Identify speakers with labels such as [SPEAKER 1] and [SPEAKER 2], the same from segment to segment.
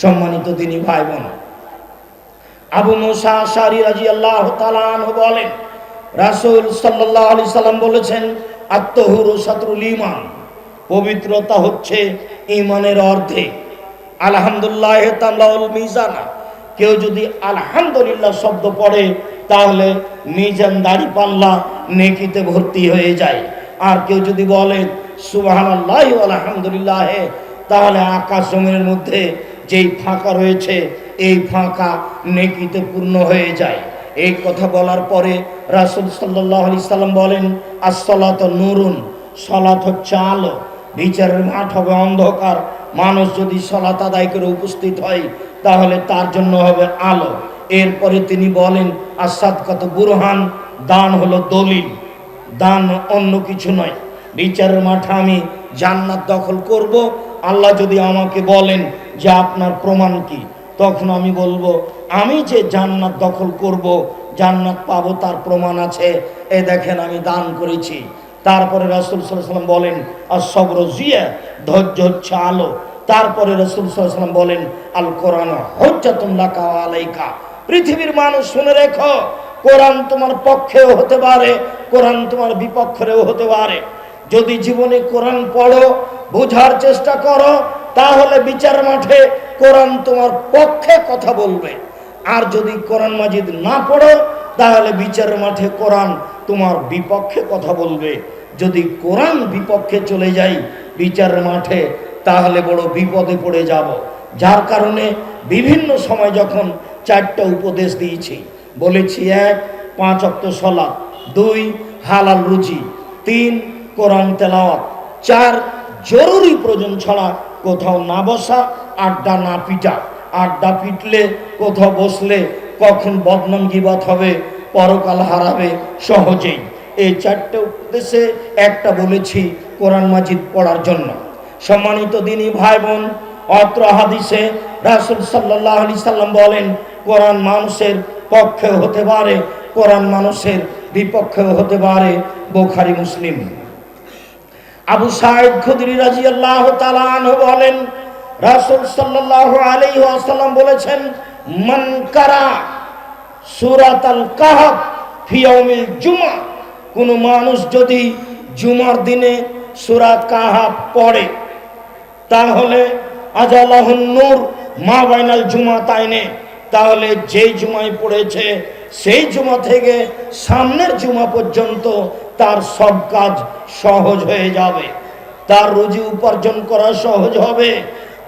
[SPEAKER 1] সম্মানিত তিনি ভাই বোন আবু মুসা শারি রাজি আল্লাহ বলেন, রাসূল আলাইহি সাল্লাম বলেছেন আত্মহুরু সাতরুল ইমান পবিত্রতা হচ্ছে ইমানের অর্ধে। আলহামদুলিল্লাহ তামলাউল মিজানা। কেউ যদি আলহামদুলিল্লাহ শব্দ পড়ে, তাহলে মিজান দাড়ি পাল্লা নেকিতে ভর্তি হয়ে যায়। আর কেউ যদি বলে সুবহানাল্লাহ আলহামদুলিল্লাহ তাহলে আকাশ জমিনের মধ্যে যেই ফাঁকা রয়েছে, এই ফাঁকা নেকিতে পূর্ণ হয়ে যায়। এই কথা বলার পরে রাসুল সাল্লাহ আলি সাল্লাম বলেন আসলাত নুরুন, সলাত হচ্ছে আলো বিচারের মাঠ হবে অন্ধকার। মানুষ যদি সলাত আদায় করে উপস্থিত হয়, তাহলে তার জন্য হবে আলো। এরপরে তিনি বলেন আসাদ কত বুরহান, দান হলো দলিল। দান অন্য কিছু নয়। বিচারের মাঠে আমি জান্নাত দখল করব। আল্লাহ যদি আমাকে বলেন যে আপনার প্রমাণ কি, তখন আমি বলব, আমি যে জান্নাত দখল করব, জান্নাত পাবো তার প্রমাণ আছে। এ দেখেন আমি দান করেছি। তারপরে রসুল সাল্লাম বলেন সবর জিয়া ধৈর্য হচ্ছে আলো। তারপরে রসুল সাল্লাম বলেন আল কোরআন হজ্জাতুল্লাহ আলাইকা। পৃথিবীর মানুষ শুনে রেখো, কোরআন তোমার পক্ষেও হতে পারে, কোরআন তোমার বিপক্ষেও হতে পারে। যদি জীবনে কোরআন পড়ো, বোঝার চেষ্টা করো, তাহলে বিচার মাঠে কোরআন তোমার পক্ষে কথা বলবে। আর যদি কোরআন মাজিদ না পড়ো, তাহলে বিচার মাঠে কোরআন তোমার বিপক্ষে কথা বলবে। যদি কোরআন বিপক্ষে চলে যাই বিচার মাঠে, তাহলে বড় বিপদে পড়ে যাব। যার কারণে বিভিন্ন সময় যখন চারটা উপদেশ দিয়েছি, বলেছি এক, পাঁচ অক্ত সলা দুই, হালাল রুচি তিন কোরআন তেলাওয়াত। চার, জরুরি প্রয়োজন ছাড়া কোথাও না বসা, আড্ডা না পিটা। আড্ডা পিটলে কোথাও বসলে কখন বদনাম গিবাত হবে, পরকাল হারাবে সহজেই। এই চারটে উপদেশে একটা বলেছি কোরআন মাজিদ পড়ার জন্য। সম্মানিত দিনী ভাই বোন অত্র হাদিসে রাসুল সাল্লাহ আলি সাল্লাম বলেন, কোরআন মানুষের পক্ষে হতে পারে, কোরআন মানুষের বিপক্ষেও হতে পারে, বোখারি, মুসলিম। আবু সাহেব খুদরি রাজি আল্লাহ বলেন, রাসুল সাল্লাহ আলী বলেছেন মনকারা সুরাত আল কাহাব জুমা কোনো মানুষ যদি জুমার দিনে সুরা কাহাব পড়ে, তাহলে আজালাহুন মা বাইনাল জুমা তাইনে তাহলে যেই জুমায় পড়েছে, সেই জুমা থেকে সামনের জুমা পর্যন্ত তার সব কাজ সহজ হয়ে যাবে। তার রুজি উপার্জন করা সহজ হবে।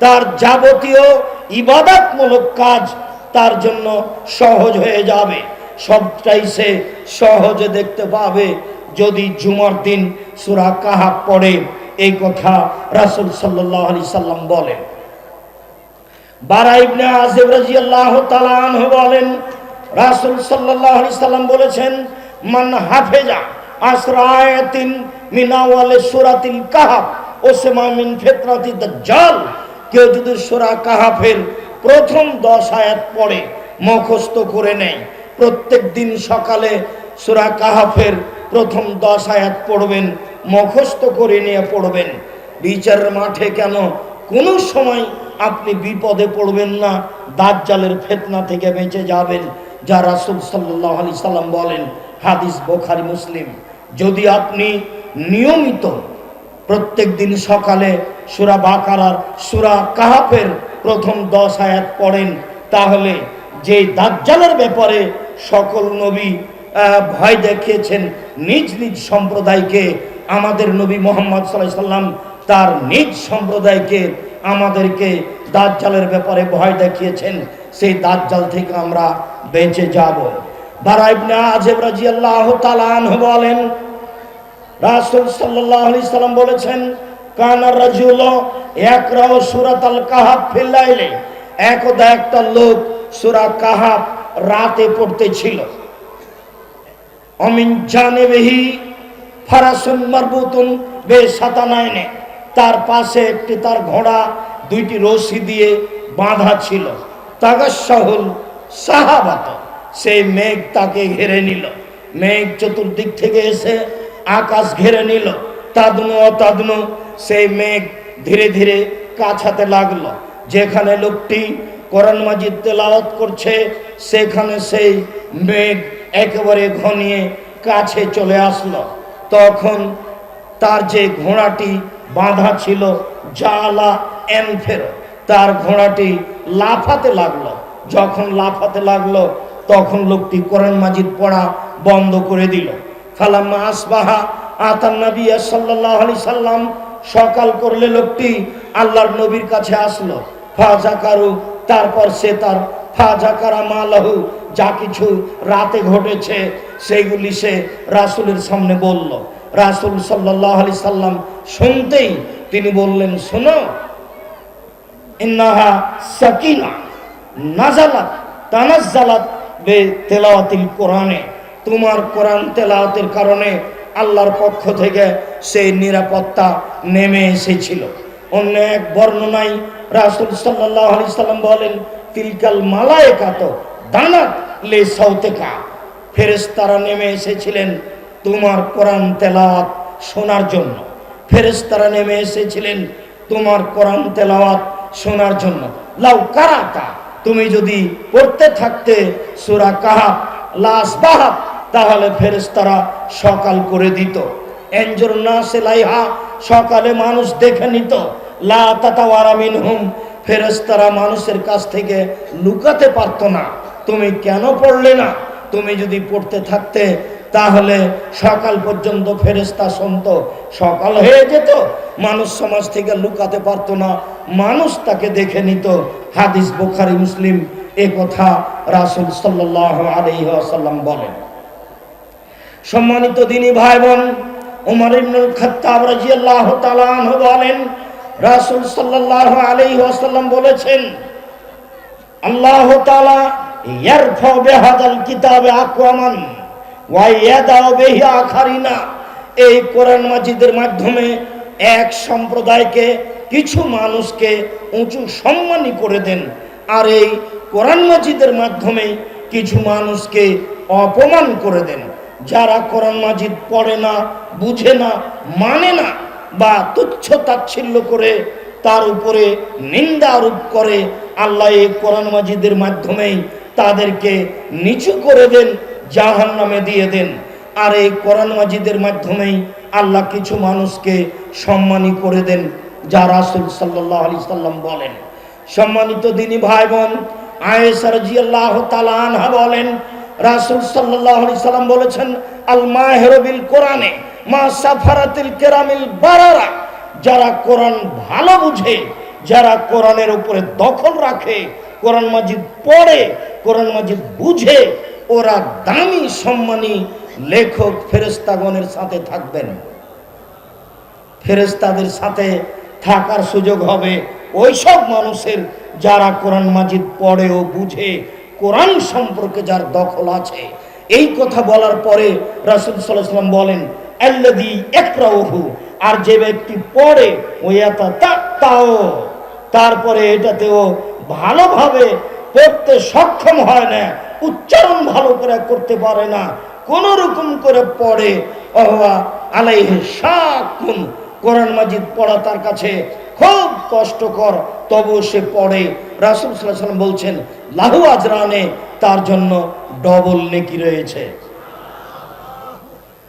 [SPEAKER 1] তার যাবতীয় ইবাদতমূলক কাজ তার জন্য সহজ হয়ে যাবে। সবটাই সে সহজে দেখতে পাবে যদি জুমার দিন সুরা কাহাব পড়ে। এই কথা রাসুল সাল্লাহ আলি সাল্লাম বলেন। বারা ইবনে আজিব রাদিয়াল্লাহু তাআলা আনহু বলেন, রাসূল আলাইহি সাল্লাম বলেছেন, মান হাফেজা আসরায়াতিন মিন আওয়াল সূরাতিল কাহাফ। ওসমা মিন ফিতরাতি দাজ্জাল। কেউ যদি সূরা কাহাফের প্রথম 10 আয়াত পড়ে, মুখস্থ করে নেয়, প্রত্যেক দিন সকালে সূরা কাহাফের প্রথম 10 আয়াত পড়বেন, মুখস্থ করে নিয়ে পড়বেন। বিচারের মাঠে কেন কোনো সময় আপনি বিপদে পড়বেন না, দাজ্জালের ফেতনা থেকে বেঁচে যাবেন। যা রাসুল সাল্লাহ আলি সাল্লাম বলেন, হাদিস বোখারি, মুসলিম। যদি আপনি নিয়মিত প্রত্যেক দিন সকালে সুরা বাকারার, সুরা কাহাফের প্রথম দশ আয়াত পড়েন, তাহলে যে দাজ্জালের ব্যাপারে সকল নবী ভয় দেখিয়েছেন নিজ নিজ সম্প্রদায়কে, আমাদের নবী মোহাম্মদ সাল্লাহ সাল্লাম তার নিজ সম্প্রদায়কে আমাদেরকে দাজ্জালের ব্যাপারে ভয় দেখিয়েছেন, সেই দাজ্জাল থেকে আমরা বেঁচে যাব। সাল্লাম বলেছেন, কানা রাজুল একদা একটা লোক কাহাফ রাতে পড়তেছিল। অমিন জানেবেহি ফারাসুন মারবুতুন বে সাতানায়নে তার পাশে একটি তার ঘোড়া, দুইটি রশি দিয়ে বাঁধা ছিল। তাগাসাহুল সাহাবাত। সেই মেঘ তাকে ঘেরে নিল। মেঘ চতুর্দিক থেকে এসে আকাশ ঘেরে নিল। তাদনু অতাদনু সেই মেঘ ধীরে ধীরে কাছাতে লাগল। যেখানে লোকটি কোরআন মাজিদ তেলাওয়াত করছে, সেখানে সেই মেঘ একেবারে ঘনিয়ে কাছে চলে আসলো। তখন তার যে ঘোড়াটি বাঁধা ছিল, জালা এনফের তার ঘোড়াটি লাফাতে লাগল। যখন লাফাতে লাগল তখন লোকটি কোরআন মাজিদ পড়া বন্ধ করে দিল। ফালাম্মা আসবাহা আতান নবী সাল্লাহ আলি সাল্লাম সকাল করলে লোকটি আল্লাহর নবীর কাছে আসলো। ফাজাকারু, তারপর সে তার ফাজাকারা মালাহু, যা কিছু রাতে ঘটেছে সেইগুলি সে রাসুলের সামনে বলল। রাসুল সাল্লাহ আলি সাল্লাম শুনতেই তিনি বললেন, শোনো, ইন্নাহা সাকিনা, নাজালাত, তানাজ্জালাত বে তেলাওয়াতিল কোরআনে। তোমার কোরআন তেলাওয়াতের কারণে আল্লাহর পক্ষ থেকে সেই নিরাপত্তা নেমে এসেছিল। অন্য এক বর্ণনায় রাসুল সাল্লাহ আলি সাল্লাম বলেন, তিলকাল মালায়েকাত দানাত লে সৌতেকা ফেরেশতারা নেমে এসেছিলেন তোমার কোরআন তেলাওয়াত শোনার জন্য। ফেরেশতারা নেমে এসেছিলেন তোমার কোরআন তেলাওয়াত শোনার জন্য। লাউ কারাতা তুমি যদি পড়তে থাকতে সুরা কাহা লাস বাহাব তাহলে ফেরেশতারা সকাল করে দিত। এঞ্জর না সেলাইহা সকালে মানুষ দেখে নিত। লা মিনহুম, ফেরেশতারা মানুষের কাছ থেকে লুকাতে পারতো না। তুমি কেন পড়লে না? তুমি যদি পড়তে থাকতে তাহলে সকাল পর্যন্ত ফেরেস্তা শুনত সকাল হয়ে যেত, মানুষ সমাজ থেকে লুকাতে পারতো না, মানুষ তাকে দেখে নিত। হাদিস বুখারি, মুসলিম, এ কথা রাসুল সাল্লাহ বলেন। সম্মানিত দিনী ভাই বোন উমর ইবনুল বলেন, রাসূল সাল্লাল্লাহু আলাইহি ওয়াসাল্লাম বলেছেন, আল্লাহ তাআলা ইয়ারফা বিহাদাল কিতাবে বিহি আখারিনা। এই কোরআন মাজিদের মাধ্যমে এক সম্প্রদায়কে কিছু মানুষকে উঁচু সম্মানী করে দেন। আর এই কোরআন মাজিদের মাধ্যমে কিছু মানুষকে অপমান করে দেন। যারা কোরআন মাজিদ পড়ে না, বুঝে না মানে না, বা তুচ্ছ তাচ্ছিল্য করে, তার উপরে নিন্দা আরোপ করে, আল্লাহ এই কোরআন মাজিদের মাধ্যমেই তাদেরকে নিচু করে দেন জাহান নামে দিয়ে দেন। আর এই কোরআন মাজিদের মাধ্যমেই আল্লাহ কিছু মানুষকে সম্মানী করে দেন, যা রাসুল সাল্লাহ আলি সাল্লাম বলেন। সম্মানিত দিনী ভাই বোন আয়েসার জিয়াল্লাহ তালা আনহা বলেন, রাসুল সাল্লাহ আলি সাল্লাম বলেছেন আল মাহেরবিল কোরআনে মা সাফারাতিল কেরামিল বারারা। যারা কোরআন ভালো বুঝে, যারা কোরআনের উপরে দখল রাখে, কোরআন মাজিদ পড়ে, কোরআন মাজিদ বুঝে ওরা দামি সম্মানী লেখক ফেরেস্তাগণের সাথে থাকবেন। ফেরেস্তাদের সাথে থাকার সুযোগ হবে ওই সব মানুষের যারা কোরআন মাজিদ পড়ে ও বুঝে, কোরআন সম্পর্কে যার দখল আছে। এই কথা বলার পরে রাসুল সাল্লাম বলেন আর যে ব্যক্তি পড়ে, ওই তাও। তারপরে এটাতেও ভালোভাবে পড়তে সক্ষম হয় না। উচ্চারণ ভালো করে করতে পারে না। কোন রকম করে পড়ে। অহা আলাইহে শাকুন। কোরআন মাজিদ পড়া তার কাছে খুব কষ্টকর। তবু সে পড়ে। রাসুল সাল্লাম বলছেন, লাহু আজরানে, তার জন্য ডবল নেকি রয়েছে।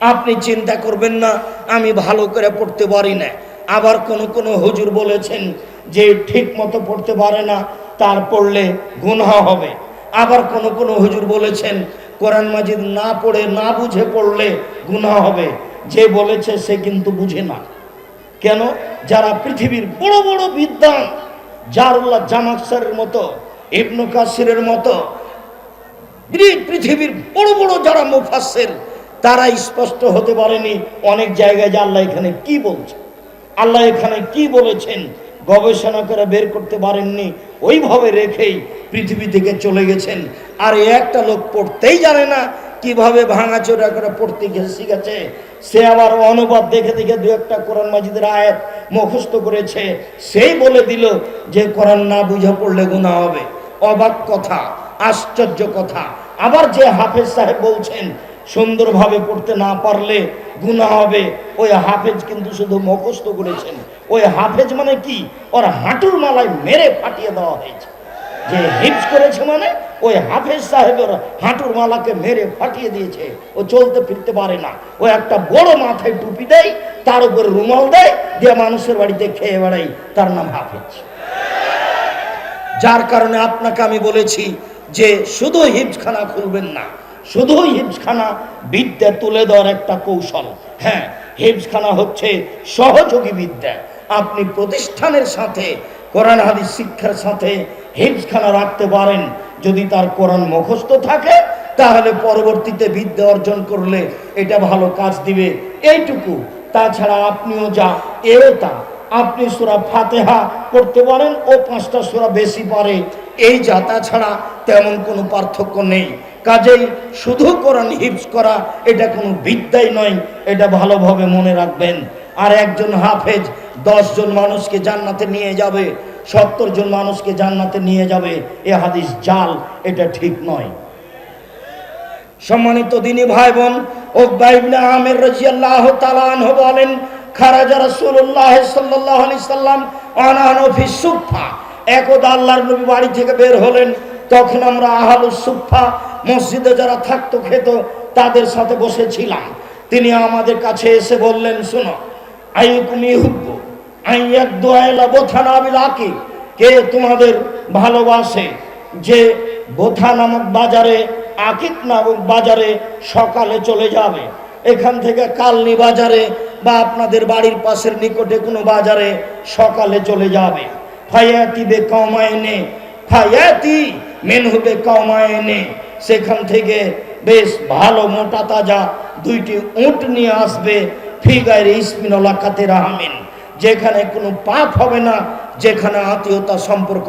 [SPEAKER 1] আপনি চিন্তা করবেন না, আমি ভালো করে পড়তে পারি না। আবার কোন কোন হুজুর বলেছেন যে, ঠিক মতো পড়তে পারে না, তার পড়লে গুনহা হবে। আবার কোন কোন হুজুর বলেছেন, কোরআন মাজিদ না পড়ে, না বুঝে পড়লে গুনাহ হবে। যে বলেছে সে কিন্তু বুঝে না। কেন? যারা পৃথিবীর বড় বড় বিদ্যান জারুল্লাহ জামাকসারের মতো, ইবনু কাসিরের মতো পৃথিবীর বড় বড় যারা মুফাসের তারা স্পষ্ট হতে পারেনি অনেক জায়গায় যে আল্লাহ এখানে কি বলছে? আল্লাহ এখানে কি বলেছেন? গবেষণা করে বের করতে পারেননি, ওইভাবে রেখেই পৃথিবী থেকে চলে গেছেন। আর একটা লোক পড়তেই জানে না কীভাবে ভাঙাচোরা করে পড়তে গিয়ে শিখেছে সে আবার অনুবাদ দেখে দেখে দু একটা কোরআন মাজিদের আয়াত মুখস্থ করেছে। সেই বলে দিল যে কোরআন না বুঝে পড়লে গুণা হবে। অবাক কথা, আশ্চর্য কথা। আবার যে হাফেজ সাহেব বলছেন, সুন্দরভাবে পড়তে না পারলে গুণা হবে। ওই হাফেজ কিন্তু শুধু মুখস্থ করেছেন। ওই হাফেজ মানে কি? ওর হাঁটুর মালায় মেরে ফাটিয়ে দেওয়া হয়েছে। যে হিপস করেছে মানে ওই হাফেজ সাহেবের হাঁটুর মালাকে মেরে ফাটিয়ে দিয়েছে। ও চলতে ফিরতে পারে না। ও একটা বড় মাথায় টুপি দেয়, তার উপর রুমাল দেয়, দিয়ে মানুষের বাড়িতে খেয়ে বেড়াই তার নাম হাফেজ। যার কারণে আপনাকে আমি বলেছি যে শুধু হিপসখানা খুলবেন না শুধু হিপসখানা বিদ্যা তুলে দেওয়ার একটা কৌশল। হ্যাঁ হিপসখানা হচ্ছে সহযোগী বিদ্যা। আপনি প্রতিষ্ঠানের সাথে, কোরআন, হাদিস, শিক্ষার সাথে হিপসখানা রাখতে পারেন। যদি তার কোরআন মুখস্থ থাকে, তাহলে পরবর্তীতে বিদ্যা অর্জন করলে এটা ভালো কাজ দিবে। এইটুকু। তাছাড়া আপনিও যা, এও তা। আপনি সুরা ফাতেহা করতে পারেন ও পাঁচটা সুরা বেশি পারে। এই যা ছাড়া তেমন কোনো পার্থক্য নেই। কাজেই শুধু কোরআন হিপস করা, এটা কোনো বিদ্যাই নয়, এটা ভালোভাবে মনে রাখবেন। আর একজন হাফেজ জন মানুষকে জান্নাতে নিয়ে যাবে, সত্তর জন মানুষকে জান্নাতে নিয়ে যাবে, এ হাদিস জাল, এটা ঠিক নয়। সম্মানিত দিনী ভাই বোন ওকবা ইবনে আমির রাদিয়াল্লাহু তাআলা বলেন, খারাজা রাসূলুল্লাহ সাল্লাল্লাহু আলাইহি সাল্লাম আনাহু ফি সুফা একদা আল্লাহর নবী বাড়ি থেকে বের হলেন, তখন আমরা আহালুস সুফা মসজিদে যারা থাকতো, খেত, তাদের সাথে বসেছিলাম। তিনি আমাদের কাছে এসে বললেন, শোনো আইকুম ইহুব্বু আইয়াক দোয়াইলা বোথানা বিল আকিব কে তোমাদের ভালোবাসে? যে বোথা নামক বাজারে আকিত নামক বাজারে সকালে চলে যাবে। এখান থেকে কালনি বাজারে বা আপনাদের বাড়ির পাশের নিকটে কোনো বাজারে সকালে চলে যাবে। ফায়াতি বে কমায়নে, ফায়াতি মেন হবে কমায়নে। সেখান থেকে বেশ ভালো মোটা তাজা দুইটি উট নিয়ে আসবে ফিগার ইসমিনলা কাতে রাহামিন যেখানে কোনো পাপ হবে না, যেখানে আত্মীয়তা সম্পর্ক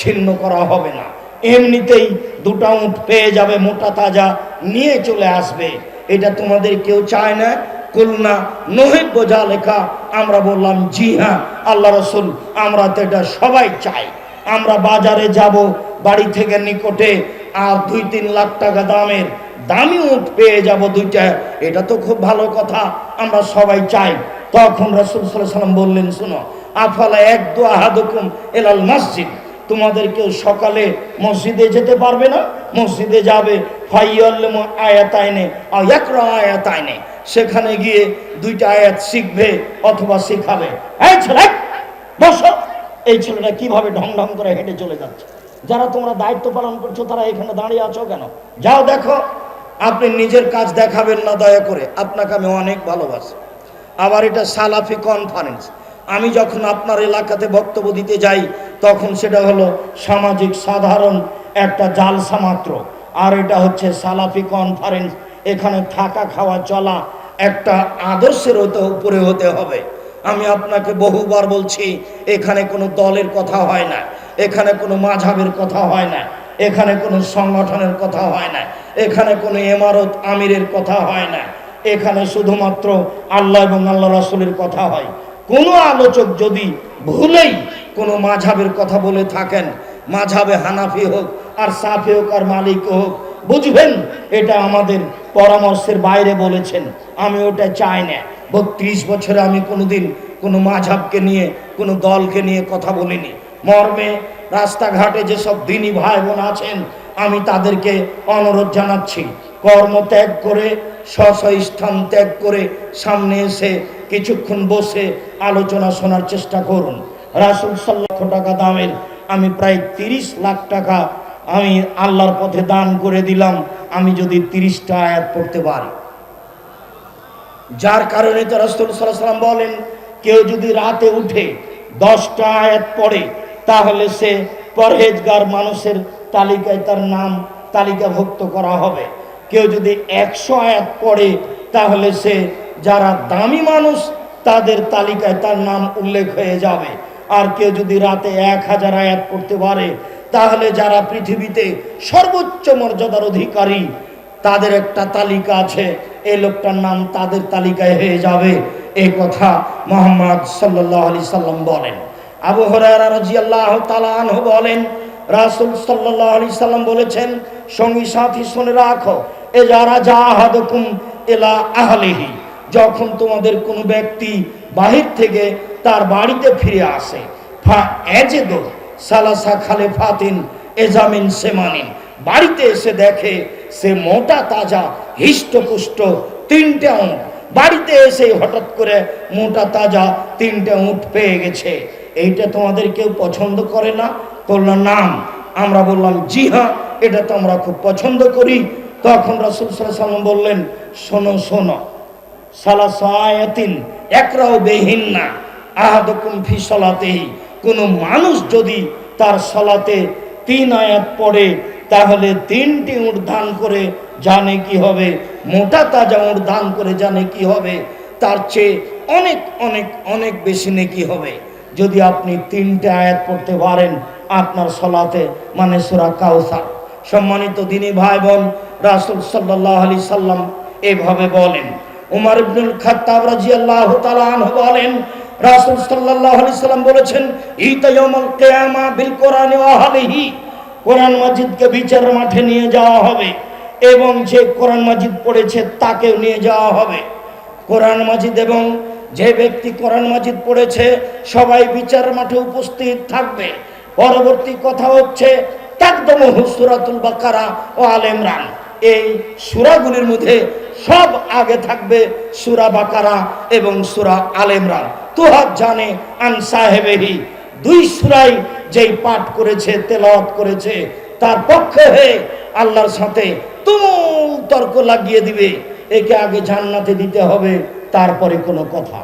[SPEAKER 1] ছিন্ন করা হবে না। এমনিতেই দুটা উঁট পেয়ে যাবে মোটা তাজা, নিয়ে চলে আসবে। এটা তোমাদের কেউ চায় না? কুলনা নহিব বোঝা লেখা। আমরা বললাম, জি হ্যাঁ আল্লাহ রসুল, আমরা তো এটা সবাই চাই। আমরা বাজারে যাব, বাড়ি থেকে নিকটে, আর দুই তিন লাখ টাকা দামের দামি উঠ পেয়ে যাব দুইটা। এটা তো খুব ভালো কথা, আমরা সবাই চাই। তখন রসুল সাল্লাম বললেন, শুনো, আফালা এক দু আহাদুকুম এলাল মসজিদ? তোমাদের কেউ সকালে মসজিদে যেতে পারবে না? মসজিদে যাবে, ফাইয়াল্লাম আয়াত আইনে আয়াকরা আয়াত আইনে সেখানে গিয়ে দুইটা আয়াত শিখবে অথবা শিখাবে। এই ছেলে, বসো। এই ছেলেটা কীভাবে ঢং ঢং করে হেঁটে চলে যাচ্ছে? যারা তোমরা দায়িত্ব পালন করছ, তারা এখানে দাঁড়িয়ে আছো কেন? যাও দেখো, আপনি নিজের কাজ দেখাবেন না দয়া করে। আপনাকে আমি অনেক ভালোবাসি। আবার এটা সালাফি কনফারেন্স আমি যখন আপনার এলাকাতে বক্তব্য দিতে যাই, তখন সেটা হলো সামাজিক সাধারণ একটা জালসা মাত্র। আর এটা হচ্ছে সালাফি কনফারেন্স এখানে থাকা খাওয়া চলা একটা আদর্শের হতে, উপরে হতে হবে। আমি আপনাকে বহুবার বলছি, এখানে কোনো দলের কথা হয় না, এখানে কোনো মাঝাবের কথা হয় না, এখানে কোনো সংগঠনের কথা হয় না, এখানে কোনো এমারত আমিরের কথা হয় না। এখানে শুধুমাত্র আল্লাহ এবং আল্লাহ রাসুলের কথা হয়। কোনো আলোচক যদি ভুলেই কোনো মাঝাবের কথা বলে থাকেন, মাঝাবে হানাফি হোক আর সাফি হোক আর মালিক হোক বুঝবেন, এটা আমাদের পরামর্শের বাইরে বলেছেন। আমি ওটা চাই না। বত্রিশ বছরে আমি কোনোদিন কোনো মাঝাবকে নিয়ে, কোনো দলকে নিয়ে কথা বলিনি। মর্মে রাস্তাঘাটে যেসব দিনী ভাই বোন আছেন, আমি তাদেরকে অনুরোধ জানাচ্ছি, কর্ম ত্যাগ করে স্ব স্থান ত্যাগ করে সামনে এসে কিছুক্ষণ বসে আলোচনা শোনার চেষ্টা করুন। রাসুল সাল্লাহ টাকা দামের, আমি প্রায় তিরিশ লাখ টাকা আমি আল্লাহর পথে দান করে দিলাম, আমি যদি তিরিশটা আয়াত পড়তে পারি। যার কারণে তো রাসুল সাল্লাম বলেন, কেউ যদি রাতে উঠে দশটা আয়াত পড়ে, তাহলে সে পরহেজগার মানুষের তালিকায় তার নাম তালিকাভুক্ত করা হবে। কেউ যদি একশো আয়াত পড়ে, তাহলে সে যারা দামি মানুষ, তাদের তালিকায় তার নাম উল্লেখ হয়ে যাবে। আর কেউ যদি রাতে এক হাজার আয়াত পড়তে পারে তাহলে যারা পৃথিবীতে সর্বোচ্চ মর্যাদার অধিকারী, তাদের একটা তালিকা আছে। এই লোকটার নাম তাদের তালিকায় হয়ে যাবে। এই কথা মোহাম্মদ সাল্লাহ আলি সাল্লাম বলেন। আবু তালাহ বলেন, রাসুল সাল্লাহ আলি সাল্লাম বলেছেন, সঙ্গী সাথী শুনে রাখো এ যারা জাহাদকুম এলা আহলিহি, যখন তোমাদের কোনো ব্যক্তি বাহির থেকে তার বাড়িতে ফিরে আসে, ফা এজেদো সালাসা খালে ফাতিন এজামিন সেমানিন। বাড়িতে এসে দেখে সে মোটা, তাজা, হিষ্টপুষ্ট তিনটে উঁট বাড়িতে এসে হঠাৎ করে মোটা, তাজা তিনটে উঁট পেয়ে গেছে। এইটা তোমাদের কেউ পছন্দ করে না? বলল নাম আমরা বললাম, জি হ্যাঁ এটা তো আমরা খুব পছন্দ করি। তখন রসুল সাল্লাম বললেন, শোনো শোনো সালাসায়াতিন একরাও বেহিন না আহাদকুম ফি সলাতেহি। কোনো মানুষ যদি তার সলাতে তিন আয়াত পড়ে, তাহলে তিনটি উট দান করে জানে কি হবে, মোটা তাজা উট দান করে জানে কি হবে, তার চেয়ে অনেক অনেক অনেক বেশি নেকি হবে। যদি আপনি তিনটে আয়াত পড়তে পারেন আপনার সলাতে মানে সুরা কাউসার। সম্মানিত দিনী ভাই বোন, রাসুল সাল্লাহ আলি সাল্লাম এভাবে বলেন উমার ইবনুল খাত্তাব রাদিয়াল্লাহু তাআলা আনহু বলেন, রাসূল সাল্লাল্লাহু আলাইহি সাল্লাম বলেছেন ইতা ইয়াউমাল কিয়ামা বিল কোরআনি ওয়া আহলিহি। কোরআন মাজিদকে বিচার মাঠে নিয়ে যাওয়া হবে এবং যে কোরআন মাজিদ পড়েছে তাকেও নিয়ে যাওয়া হবে। কোরআন মাজিদ এবং যে ব্যক্তি কোরআন মাজিদ পড়েছে, সবাই বিচার মাঠে উপস্থিত থাকবে। পরবর্তী কথা হচ্ছে তাকদম সুরাতুল বাকারা ও আল ইমরান। এই সুরাগুলির মধ্যে সব আগে থাকবে সুরা বাকারা এবং সুরা আলেমরা ইমরান। জানে আন সাহেবেহি। দুই সুরাই যেই পাঠ করেছে, তেলাওয়াত করেছে, তার পক্ষে হয়ে আল্লাহর সাথে তুমুল তর্ক লাগিয়ে দিবে। একে আগে জান্নাতে দিতে হবে, তারপরে কোনো কথা।